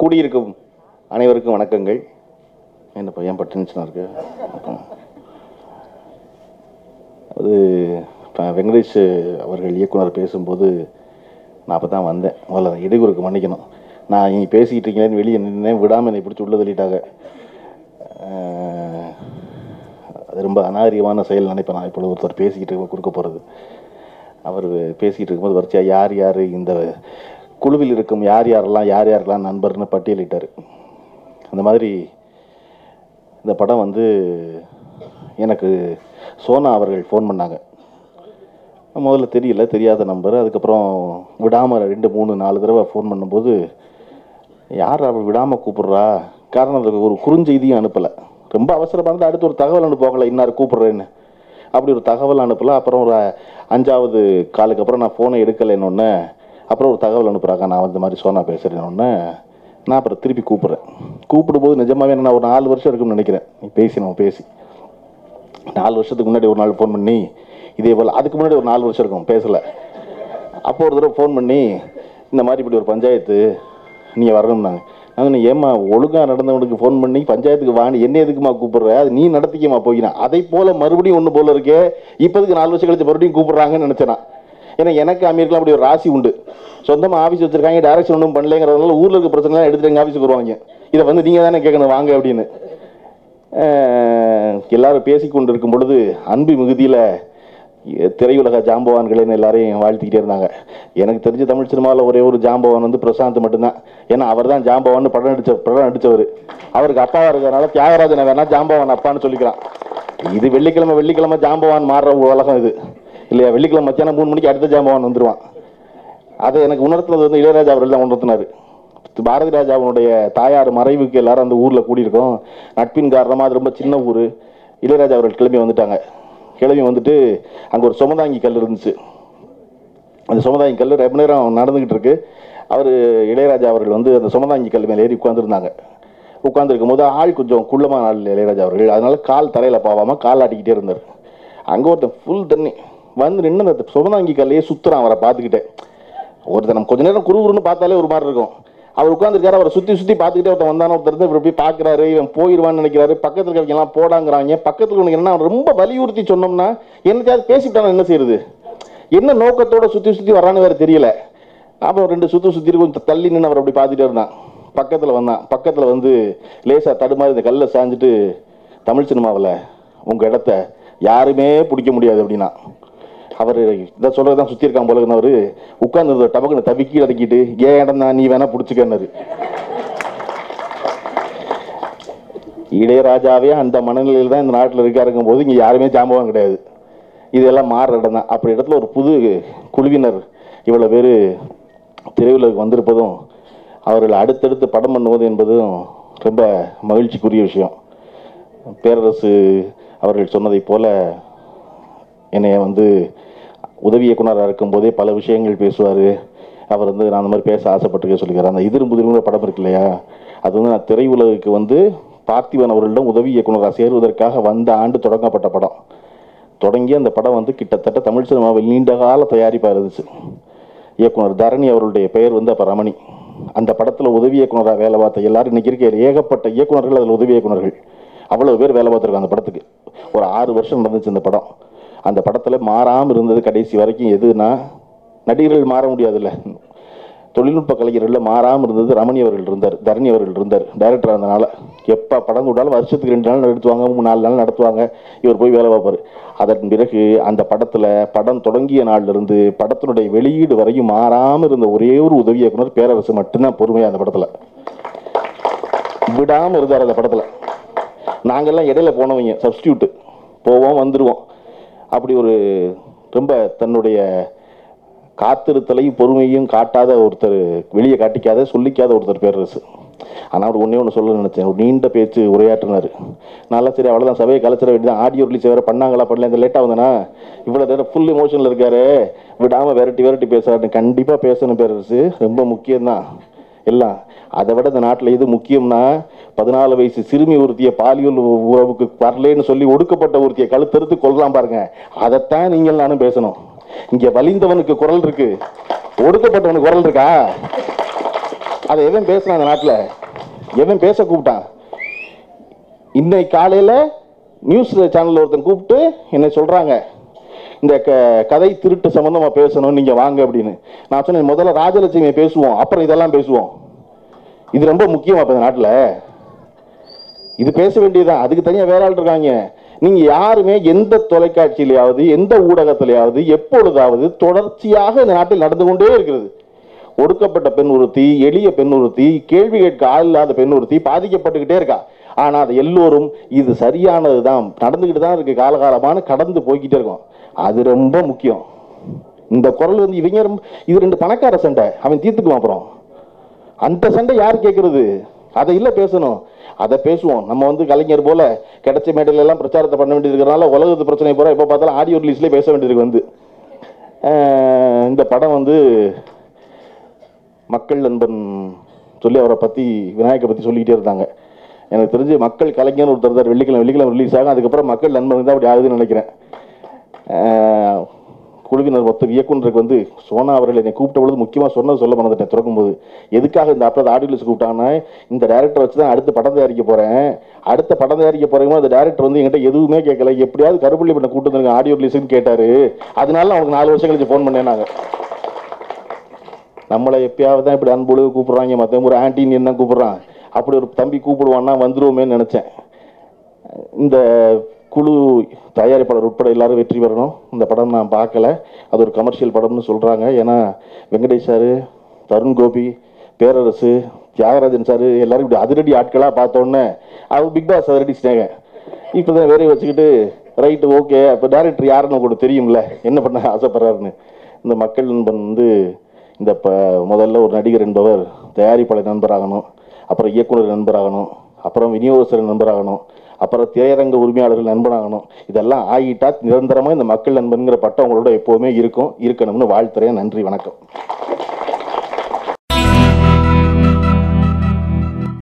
கூடியிருக்கும் அனைவருக்கும் வணக்கங்கள். என்ன பையன் பட்டு இருக்கு அது இப்போ வெங்கடேஷ் அவர்கள் இயக்குனர் பேசும்போது நான் அப்போ தான் வந்தேன். முதல்ல இடையூறுக்கு மன்னிக்கணும். நான் இங்கே பேசிக்கிட்டு இருக்கீங்களேன்னு வெளியே நின்று விடாமல் என்னை பிடிச்சி உள்ள தள்ளிட்டாங்க. அது ரொம்ப அநாகரிகமான செயல் நினைப்பேன் நான். இப்பொழுது ஒருத்தர் பேசிக்கிட்டு இருக்க கொடுக்க போகிறது அவர் பேசிக்கிட்டு இருக்கும்போது வரிசையாக யார் யார் இந்த குழுவில் இருக்கும் யார் யாரெல்லாம் யார் யாரெல்லாம் நண்பர்னு பட்டியலிட்டார். அந்த மாதிரி இந்த படம் வந்து எனக்கு சோனா அவர்கள் ஃபோன் பண்ணாங்க. முதல்ல தெரியல தெரியாத நம்பர். அதுக்கப்புறம் விடாமல் ரெண்டு மூணு நாலு தடவை ஃபோன் பண்ணும்போது யார் அவள் விடாமல் கூப்பிட்றா? காரணம் அதுக்கு ஒரு குறுஞ்செய்தியும் அனுப்பலை. ரொம்ப அவசரமாக இருந்தால் அடுத்து ஒரு தகவல் அனுப்புவாங்களே? இன்னார் கூப்பிட்றேன்னு. அப்படி ஒரு தகவல் அனுப்பல. அப்புறம் ஒரு அஞ்சாவது காலுக்கு அப்புறம் நான் ஃபோனை எடுக்கலைன்னொன்னே அப்புறம் ஒரு தகவல் அனுப்புகிறாங்க நான் வந்து மாதிரி சோனா பேசுகிறேன்னொன்னே நான் அப்புறம் திருப்பி கூப்பிட்றேன். கூப்பிடும்போது நிஜமாகவே நான் ஒரு நாலு வருஷம் இருக்கும்னு நினைக்கிறேன். நீ பேசி நம்ம பேசி. நாலு வருஷத்துக்கு முன்னாடி ஒரு நாள் ஃபோன் பண்ணி இதே போல் அதுக்கு முன்னாடி ஒரு நாலு வருஷம் இருக்கும் பேசலை. அப்போ ஒரு தடவை ஃபோன் பண்ணி இந்த மாதிரி இப்படி ஒரு பஞ்சாயத்து நீங்கள் வரணும்னாங்க. நான் ஏம்மா ஒழுங்காக நடந்தவனுக்கு ஃபோன் பண்ணி பஞ்சாயத்துக்கு வாங்கி என்ன எதுக்குமா கூப்பிட்ற? அது நீ நடத்திக்கமா போயினா. அதை போல் மறுபடியும் ஒன்று போல இருக்கே இப்போதுக்கு நாலு வருஷம் கழிச்சு மறுபடியும் கூப்பிட்றாங்கன்னு நினச்சேனா ஏன்னா எனக்கு அமீருக்குலாம் அப்படி ஒரு ராசி உண்டு. சொந்தமாக ஆஃபீஸ் வச்சிருக்காங்க டேரக்ஷன் ஒன்றும் பண்ணலங்கிறதுனால ஊரில் இருக்க பிரச்சனைலாம் எடுத்துட்டு எங்கள் ஆஃபீஸுக்கு வருவாங்க. இதை வந்து நீங்கள் தானே கேட்கணும் வாங்க அப்படின்னு. அஹ், எல்லாரும் பேசிக்கொண்டு இருக்கும் பொழுது அன்பு மிகுதியில் திரையுலக ஜாம்பவான்களேன்னு எல்லாரையும் வாழ்த்திக்கிட்டே இருந்தாங்க. எனக்கு தெரிஞ்ச தமிழ் சினிமாவில் ஒரே ஒரு ஜாம்பவான் வந்து பிரசாந்த் மட்டும்தான். ஏன்னா அவர் தான் ஜாம்பவான் படம் நடித்த படம் நடித்தவர் அவருக்கு அப்பாவாக இருக்கிறதுனால தியாகராஜனை வேணா ஜாம்பவான் அப்பான்னு சொல்லிக்கிறான். இது வெள்ளிக்கிழமை வெள்ளிக்கிழமை ஜாம்பவான் மாறுற உலகம் இது. இல்லையா வெள்ளிக்கிழமை மத்தியானம் மூணு மணிக்கு அடுத்த ஜாம்பவான் வந்துருவான். அதை எனக்கு உணர்த்தினது வந்து இளையராஜா அவர்கள் தான் உணர்த்தினார். பாரதி ராஜாவினுடைய தாயார் மறைவுக்கு எல்லாரும் அந்த ஊரில் கூடியிருக்கோம். நட்பின் காரணமாக அது ரொம்ப சின்ன ஊர். இளையராஜா அவர்கள் கிளம்பி வந்துட்டாங்க. கிளம்பி வந்துட்டு அங்கே ஒரு சுமதாங்கி கல் இருந்துச்சு. அந்த சுமதாங்கி கல் ரொம்ப நேரம் நடந்துக்கிட்டு இருக்கு. அவர் இளையராஜா அவர்கள் வந்து அந்த சுமதாங்கி கல் மேலே ஏறி உட்காந்துருந்தாங்க உட்காந்துருக்கும் போது ஆள் கொஞ்சம் குள்ளமான ஆள் இளையராஜா அவர்கள். அதனால கால் தரையில் பாவாமல் கால் ஆட்டிக்கிட்டே இருந்தார். அங்கே ஒருத்தன் ஃபுல் தண்ணி. வந்து நின்று அந்த சுமதாங்கி கல்லையே சுற்றுறான் அவரை பார்த்துக்கிட்டே. ஒருத்தர் நம்ம கொஞ்ச நேரம் குருகுருன்னு பார்த்தாலே ஒரு மாதிரி இருக்கும். அவர் உட்காந்துருக்காரு அவரை சுற்றி சுற்றி பார்த்துக்கிட்டே ஒருத்தன் வந்தானோ ஒருத்தர் இருந்து இப்படி பார்க்குறாரு இவன் போயிடுவான்னு நினைக்கிறாரு. பக்கத்தில் இருக்கவங்க எல்லாம் போடாங்கிறாங்க. பக்கத்தில் உனக்கு என்ன ரொம்ப வலியுறுத்தி சொன்னோம்னா என்னத்தையாவது பேசிவிட்டானா என்ன செய்யுது என்ன நோக்கத்தோட சுற்றி சுற்றி வரான்னு வேறு தெரியல. அப்போ ரெண்டு சுற்று சுற்றி கொஞ்சம் தள்ளி நின்று அவர் அப்படி பார்த்துட்டே இருந்தான். பக்கத்தில் வந்தான். பக்கத்தில் வந்து லேசாக தடுமாறி இந்த கல்லை சாஞ்சிட்டு தமிழ் சினிமாவில் உங்கள் இடத்த யாருமே பிடிக்க முடியாது அப்படின்னா. அவர் இதை சொல்கிறது தான் சுற்றி இருக்கான் போல அவர் உட்கார்ந்து டபக்குன்னு தவிக்கி அடக்கிட்டு ஏன் இடம் தான் நீ வேணால் பிடிச்சிக்கன்னாரு இளையராஜாவே அந்த மனநிலையில் தான் இந்த நாட்டில் இருக்காருங்கும் போது இங்கே யாருமே ஜாம்பவம் கிடையாது. இதெல்லாம் மாறுற இடம் தான். அப்படி இடத்துல ஒரு புது குழுவினர் இவ்வளோ பேர் திரையுலகுக்கு வந்திருப்பதும் அவர்கள் அடுத்தடுத்து படம் பண்ணுவது என்பதும் ரொம்ப மகிழ்ச்சிக்குரிய விஷயம். பேரரசு அவர்கள் சொன்னதைப் போல என்னைய வந்து உதவி இயக்குனராக இருக்கும்போதே பல விஷயங்கள் பேசுவார். அவர் வந்து நான் அந்த மாதிரி பேச ஆசைப்பட்டிருக்க சொல்லிக்கிறார். அந்த எதிரும் புதிரும் படம் இருக்கு இல்லையா? அது வந்து நான் திரையுலகுக்கு வந்து பார்த்திபன் அவர்களிடம் உதவி இயக்குனராக சேருவதற்காக வந்த ஆண்டு தொடங்கப்பட்ட படம். தொடங்கி அந்த படம் வந்து கிட்டத்தட்ட தமிழ் சினிமாவில் நீண்ட கால தயாரிப்பாக இருந்துச்சு. இயக்குனர் தரணி அவருடைய பெயர் வந்து அப்போ ரமணி. அந்த படத்தில் உதவி இயக்குனராக வேலை பார்த்த எல்லாரும் இன்றைக்கி இருக்க ஏகப்பட்ட இயக்குனர்கள் அதில் உதவி இயக்குனர்கள். அவ்வளோ பேர் வேலை பார்த்துருக்காங்க அந்த படத்துக்கு. ஒரு ஆறு வருஷம் நடந்துச்சு அந்த படம். அந்த படத்தில் மாறாமல் இருந்தது கடைசி வரைக்கும் எதுனா நடிகர்கள் மாற முடியாதுல்ல. தொழில்நுட்ப கலைஞர்களில் மாறாமல் இருந்தது ரமணி அவர்கள் இருந்தார் தரணி அவர்கள் இருந்தார் டைரக்டர் இருந்தனால. எப்போ படம் கூட்டாலும் வருஷத்துக்கு ரெண்டு நாள் நடத்துவாங்க மூணு நாலு நாள் நடத்துவாங்க இவர் போய் வேலை பார்ப்பார். அதன் பிறகு அந்த படத்தில் படம் தொடங்கிய நாளிலிருந்து படத்தினுடைய வெளியீடு வரையும் மாறாமல் இருந்த ஒரே ஒரு உதவி இயக்குனர் பேரரசு மட்டும்தான் பொறுமையாக அந்த படத்தில். விடாமல் இருந்தார் அந்த படத்தில். நாங்கள்லாம் இடையில போனவங்க சப்ஸ்டியூட்டு போவோம் வந்துடுவோம் அப்படி ஒரு ரொம்ப தன்னுடைய காத்திருத்தலையும் பொறுமையும் காட்டாத ஒருத்தர் வெளியே காட்டிக்காத சொல்லிக்காத ஒருத்தர் பேரரசு ஆனால் அவர் ஒன்றே ஒன்று சொல்ல நினச்சேன். ஒரு நீண்ட பேச்சு உரையாற்றினார். நல்லா சரி அவ்வளோதான் சபையை கலைச்சிட வேண்டியதான் ஆடியோ ரிலீஸ் வேறு பண்ணாங்களா பண்ணல இந்த லேட்டாக வந்தனா? இவ்வளோ நேரம் ஃபுல் எமோஷனில் இருக்காரு. விடாமல் விரட்டி விரட்டி பேசுகிறாருன்னு கண்டிப்பாக பேசணும் பேரரசு ரொம்ப முக்கியம்தான். எல்லாம் அதை விட இந்த நாட்டில் எது முக்கியம்னா பதினாலு வயசு சிறுமி ஒருத்திய பாலியல் உறவுக்கு வரலேன்னு சொல்லி ஒடுக்கப்பட்ட ஒருத்திய கழுத்தறுத்து கொள்ளலாம் பாருங்க. அதைத்தான் நீங்கள் நானும் பேசணும். இங்க வலிந்தவனுக்கு குரல் இருக்கு. ஒடுக்கப்பட்டவனுக்கு குரல் இருக்கா? அதை எவன் பேசுனான் அந்த நாட்டில்? எவன் பேச கூப்பிட்டான்? இன்னைக்கு காலையில் நியூஸ் சேனலில் ஒருத்தன் கூப்பிட்டு என்னை சொல்கிறாங்க இந்த க கதை திருட்டு சம்மந்தமாக பேசணும் நீங்கள் வாங்க அப்படின்னு. நான் சொன்னேன் முதல்ல ராஜலட்சுமியை பேசுவோம் அப்புறம் இதெல்லாம் பேசுவோம். இது ரொம்ப முக்கியம் அப்போ இந்த நாட்டில். இது பேச வேண்டியதுதான். அதுக்கு தனியாக வேற ஆள் இருக்காங்க. நீங்கள் யாருமே எந்த தொலைக்காட்சியிலையாவது எந்த ஊடகத்திலையாவது எப்பொழுதாவது தொடர்ச்சியாக இந்த நாட்டில் நடந்து கொண்டே இருக்கிறது. ஒடுக்கப்பட்ட பெண் ஒருத்தி எளிய பெண் ஒருத்தி கேள்வி கேட்க ஆள் இல்லாத பெண் ஒருத்தி பாதிக்கப்பட்டுக்கிட்டே இருக்கா. ஆனால் அது எல்லோரும் இது சரியானது தான் நடந்துக்கிட்டு தான் இருக்குது காலகாலமான கடந்து போய்கிட்டே இருக்கும். அது ரொம்ப முக்கியம். இந்த குரல் வந்து இவங்க ரொம்ப இது ரெண்டு பணக்கார சண்டை. அவன் தீர்த்துக்குவான் அப்புறம். அந்த சண்டை யார் கேட்கறது அதை இல்லை பேசணும். அதை பேசுவோம். நம்ம வந்து கலைஞர் போல கிடைச்ச மேடையில எல்லாம் பிரச்சாரத்தை பண்ண வேண்டியிருக்கிறனால உலகத்து பிரச்சனை போகிற எப்போ பார்த்தாலும் ஆடியோ ரிலீஸ்லேயே பேச வேண்டியது வந்து. இந்த படம் வந்து மக்கள் நண்பன் சொல்லி அவரை பற்றி விநாயகரை பற்றி சொல்லிக்கிட்டே இருந்தாங்க. எனக்கு தெரிஞ்சு மக்கள் கலைஞர் ஒருத்தர் இருந்தார். வெள்ளிக்கிழமை வெள்ளிக்கிழமை ரிலீஸ் ஆகும். அதுக்கப்புறம் மக்கள் நண்பன் தான் அப்படி ஆகுதுன்னு நினைக்கிறேன். குழுவினர் மொத்த இயக்குனருக்கு வந்து சோனா அவர்கள் என்னை கூப்பிட்ட பொழுது முக்கியமாக சொன்னது சொல்ல மறந்துட்டேன் திறக்கும்போது. எதுக்காக இந்த அப்போ ஆடியோஸ் கூப்பிட்டாங்கன்னா இந்த டேரக்டர் வச்சு தான் அடுத்த படம் தயாரிக்க போகிறேன் அடுத்த படம் தயாரிக்க போகிறேங்க அந்த டேரக்டர் வந்து என்கிட்ட எதுவுமே கேட்கல. எப்படியாவது கருப்பள்ளி பண்ண கூட்டு வந்துருங்க ஆடியோ ரிலீஸ்னு கேட்டார். அதனால அவனுக்கு நாலு வருஷம் கழிச்சு ஃபோன் பண்ணேன் நாங்கள் நம்மளை எப்பயாவது தான் இப்படி அன்புழு கூப்பிடுறாங்க. மற்றவங்க ஒரு ஆன்டின்னு என்ன கூப்பிட்றான். அப்படி ஒரு தம்பி கூப்பிடுவான்னா வந்துருவோமேன்னு நினச்சேன். இந்த குழு தயாரிப்பாளர் உட்பட எல்லாரும் வெற்றி பெறணும். இந்த படம் நான் பார்க்கல. அது ஒரு கமர்ஷியல் படம்னு சொல்கிறாங்க ஏன்னா வெங்கடேஷ் சார் தருண் கோபி பேரரசு தியாகராஜன் சார் எல்லாரும் இப்படி அதிரடி ஆட்களாக பார்த்தோன்னே அவங்க பிக் பாஸ் அதிரடி ஸ்நேகன் இப்போ தான் வேறையை வச்சுக்கிட்டு ரைட்டு ஓகே. இப்போ டேரக்டர் யாருன்னு உங்களுக்கு தெரியும்ல. என்ன பண்ண ஆசைப்படுறாருன்னு. இந்த மக்கள் நண்பன் வந்து இந்த ப முதல்ல ஒரு நடிகர் என்பவர் தயாரிப்பாளர் நண்பராகணும். அப்புறம் இயக்குனர் நண்பராகணும். அப்புறம் விநியோகஸ்தர் நண்பராகணும். அப்புறம் திரையரங்க உரிமையாளர்கள் நண்பனாகணும். இதெல்லாம் ஆகிட்டா நிரந்தரமாக இந்த மக்கள் நண்பன்கிற பட்டம் உங்களோட எப்போவுமே இருக்கும். இருக்கணும்னு வாழ்த்துறேன். நன்றி. வணக்கம்.